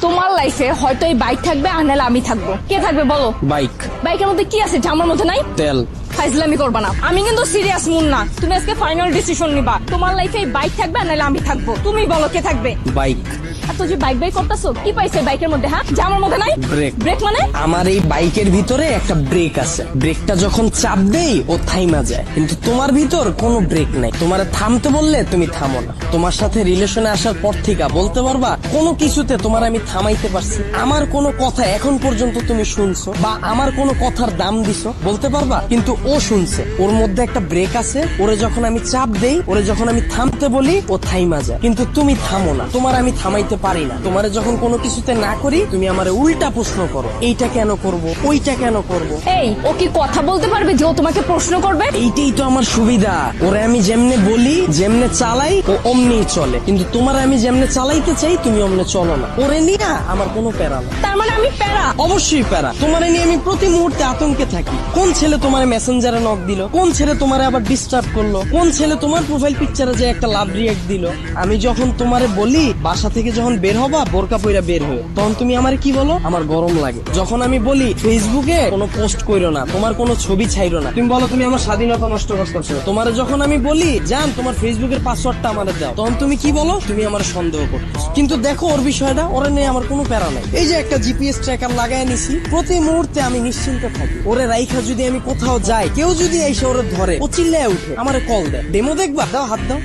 তোমার লাইফে হয়তো এই বাইক থাকবে আর নাহলে আমি থাকব। কে থাকবে বলো? বাইক বাইকের মধ্যে কি আছে? জামার মধ্যে নাই? তেল। ফাইজলামি করবা না। আমি কিন্তু সিরিয়াস মুন না। তুমি আজকে ফাইনাল ডিসিশন নিবা। তোমার লাইফে এই বাইক থাকবে আর নাহলে আমি থাকব। তুমি বলো কে থাকবে? বাইক এত যে বাইক বাইক করতেছো? কি পাইছে বাইকের মধ্যে হ্যাঁ? জামার মধ্যে নাই? ব্রেক ব্রেক মানে? আমার এই বাইকের ভিতরে একটা ব্রেক আছে। ব্রেকটা যখন চাপ দেই ও থাইমা যায়। কিন্তু তোমার ভিতর কোনো ব্রেক নাই। তোমার থামতে বললে তুমি থামো না। তোমার সাথে রিলেশনে আসার পর থেকে বলতে পারবা কোনো কিছুতে তোমার আমি থামাইতে পারছি আমার কোনো কথা এখন পর্যন্ত তুমি শুনছো বা আমার কোনো কথার দাম দিছো বলতে পারবা কিন্তু ও শুনছে। ওর মধ্যে একটা ব্রেক আছে ওরে যখন আমি চাপ দেই ওরে যখন আমি থামতে বলি ও থাইমা যায়। কিন্তু তুমি থামো না। তোমার আমি থামাইতে পারি না। তোমারে যখন কোনো কিছুতে না করি তুমি আমারে উল্টা প্রশ্ন করো। এইটা কেন করব? ওইটা কেন করব? এই ও কি কথা বলতে পারবে যে ও তোমাকে প্রশ্ন করবে? এইটাই তো আমার সুবিধা। ওরে আমি যেমনে বলি যেমনে চালাই ও অমনি চলে। কিন্তু তোমার আমি যেমনে চালাইতে চাই তুমি অমনে চলো না। ওরে নিয়ে আমার কোনো প্যারা না। তার মানে আমি প্যারা? অবশ্যই প্যারা। তোমার নিয়ে আমি প্রতি মুহূর্তে আতঙ্কে থাকি। কোন ছেলে তোমার মেসেঞ্জারে নক দিল? কোন ছেলে তোমার আবার ডিস্টার্ব করল? কোন ছেলে তোমার প্রোফাইল পিকচারে যে একটা লাভ রিয়েক্ট দিল? আমি যখন তোমারে বলি বাসা থেকে যখন বের হবা, বোরকা পইরা বের হয়ে তখন তুমি আমার কি বলো? আমার গরম লাগে। যখন আমি বলি, ফেসবুকে কোনো পোস্ট কইরো না, তোমার কোনো ছবি ছাইরো না। তুমি বলো, তুমি আমার স্বাধীনতা নষ্ট করতেছো। তোমার যখন আমি বলি, জান, তোমার ফেসবুকের পাসওয়ার্ডটা আমারে দাও, তখন তুমি কি বলো? তুমি আমার সন্দেহ করতেছো। কিন্তু দেখো, ওর বিষয়টা, ওরা নিয়ে আমার কোনো প্যারা নাই। এই যে একটা জিপিএস ট্র্যাকার লাগাই নিছি, প্রতি মুহূর্তে আমি নিশ্চিন্তে থাকি। ওরে রাইখা, যদি আমি কোথাও যাই, কেউ যদি এসে ওরে ধরে, ও চিল্লায় উঠে, আমারে কল দেয়। ডেমো দেখবা? দাও হাত দাও।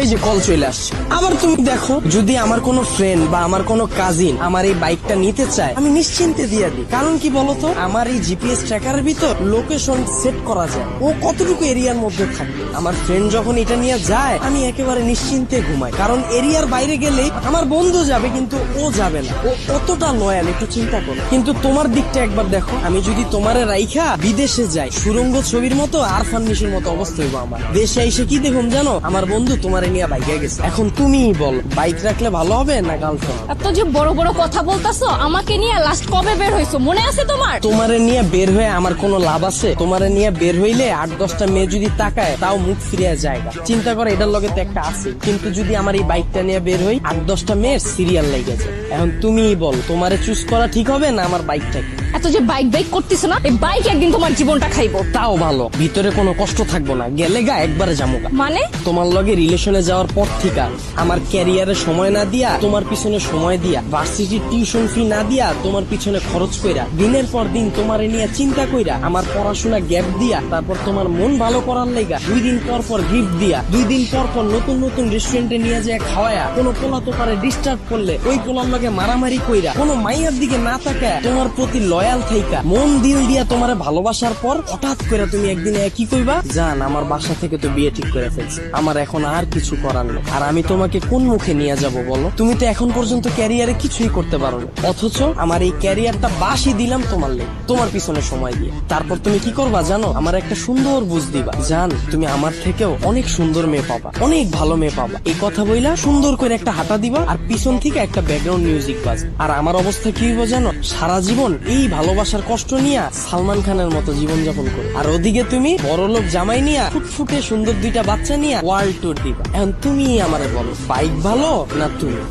এই যে কল চলে আসছে। আবার তুমি দেখো, যদি আমার কোনো ফ্রেন্ড বা আমার কোনো কাজিন আমার এই বাইকটা নিতে চায়, আমি নিশ্চিন্তে দিয়ে দিই। কারণ কি বলতো? আমার এই জিপিএস ট্র্যাকারের ভিতর লোকেশন সেট করা যায়। ও কতটুকু এরিয়ার মধ্যে থাকবে? আমার ফ্রেন্ড যখন এটা নিয়ে যায়, আমি একেবারে নিশ্চিন্তে ঘুমাই। কারণ এরিয়ার বাইরে গেলে আমার বন্ধু যাবে, কিন্তু ও যাবে না। ও অতটা লয়াল একটু চিন্তা করো। কিন্তু তোমার দিকটা একবার দেখো, আমি যদি তোমারে রাইখা বিদেশে যাই, সুরঙ্গ ছবির মতো আর ফান্নিশের মতো অবস্থা হইব আমার। দেশে এসে কি দেখুন জানো? আমার বন্ধু তোমারে নিয়ে বাইকে গেছে। এখন তুমিই বল বাইক রাখলে ভালো হবে না গার্লফ্রেন্ড এত যে বড় বড় কথা বলতাছো আমাকে নিয়ে লাস্ট কবে বের হইছো মনে আছে তোমার? তোমারে নিয়ে বের হয়ে আমার কোনো লাভ আছে? তোমারে নিয়ে বের হইলে আট দশটা মেয়ে যদি তাকায় তাও মুখ ফিরিয়ে যায় চিন্তা করে এটার লগে তো একটা আছে। কিন্তু যদি আমার এই বাইকটা নিয়ে বের হই আট দশটা মেয়ের সিরিয়াল লেগে যায়। এখন তুমিই বল তোমারে চুজ করা ঠিক হবে না আমার বাইকটাকে এত যে বাইক বাইক করতেছো না এই বাইক একদিন তোমার জীবনটা খাইবো। তাও ভালো ভিতরে কোনো কষ্ট থাকব না গেলে গা একবারে যাব মানে? তোমার লগে রিলেশনে যাওয়ার পর থেকে আমার ক্যারিয়ারে সময় না দিয়া তোমার পিছনে সময় দিয়া ভার্সিটির টিউশন ফি না দিয়া তোমার পিছনে খরচ কইরা দিনের পর দিন তোমার নিয়ে চিন্তা কইরা আমার পড়াশোনা গ্যাপ দিয়া তারপর তোমার মন ভালো করার লেগা দুই দিন পর পর গিফট দিয়া দুই দিন পর পর নতুন নতুন রেস্টুরেন্টে নিয়ে যায় খাওয়ায়া কোনো পোলা তো পারে ডিস্টার্ব করলে ওই পোলার লগে মারামারি কইরা, কোনো মাইয়ার দিকে না তাকায় তোমার প্রতি লয়াল থাইকা। মন দিল দিয়া তোমার ভালোবাসার পর হঠাৎ করে তুমি একদিন কি কইবা? জান, আমার বাসা থেকে তো বিয়ে ঠিক করে ফেলছি। আমার এখন আর কিছু করার নেই। আর আমি তোমাকে কোন মুখে নিয়ে যাব বলো? তুমি তো এখন পর্যন্ত ক্যারিয়ারে কিছুই করতে পারো না। অথচ আমার এই ক্যারিয়ারটা বাসি দিলাম তোমার লেগে। তোমার পিছনে সময় দিয়ে। তারপর তুমি কি করবা জানো? আমার একটা সুন্দর বুঝ দিবা। জান, তুমি আমার থেকেও অনেক সুন্দর মেয়ে পাবা। অনেক ভালো মেয়ে পাবা। এই কথা বইলা সুন্দর করে একটা হাঁটা দিবা আর পিছন থেকে একটা ব্যাকগ্রাউন্ড মিউজিক বাজ। আর আমার অবস্থা কি হইব জানো? সারা জীবন এই ভালোবাসার কষ্ট নিয়ে সালমান খানের মতো জীবন যাপন করো। আর ওদিকে তুমি, বড়লোক জামাই নিয়া, ফুটফুটে সুন্দর দুইটা বাচ্চা নিয়ে ওয়ার্ল্ড ট্যুর দিবা। এখন তুমি আমারে বলো বাইক ভালো না তুমি?